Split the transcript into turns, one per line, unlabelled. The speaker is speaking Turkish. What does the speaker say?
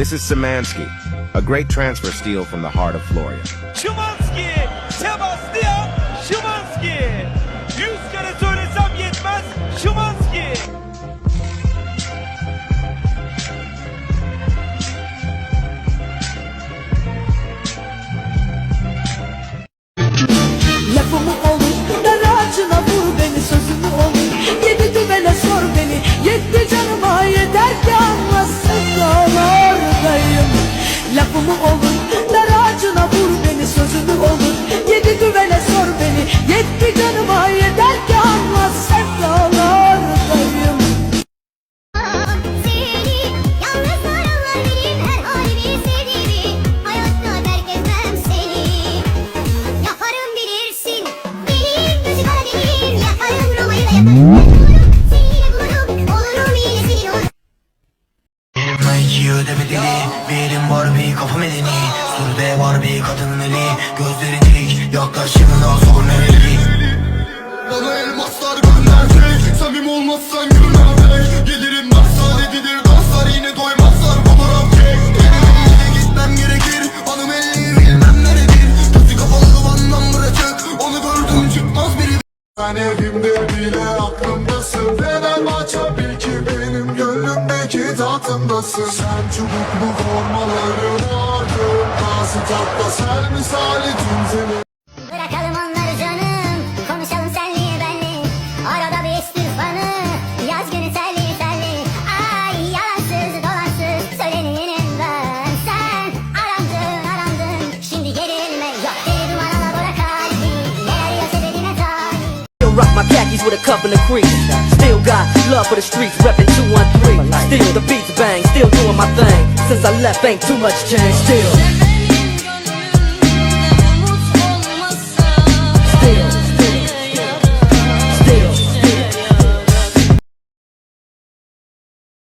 This is Szymanski, a great transfer steal from the heart of Floria.
Şumanski,
Bir var bir kapı medeni Sürde var bir kadının eli. Gözlerin dik Yaklaş yanına sor nereli
Bana elmaslar gönderecek Samim olmazsan gülmeyecek Gelirim danslar edilir? Danslar Yine doymazlar. Fotoğraf çek. Benim gitmem gerekir. Hanım elli bilmem neredir. Gözü kapalı vandan bırakacak Onu gördüm. Çıkmaz biri. Sen evimde tahtımdasın Sen çubuklu formaların ardında Statta ser misali tüm
rock my khakis with a cup and a crease. Still got love for the streets, reppin' 213. Still the beats bang, still doing my thing. Since I left, ain't too much change. Still.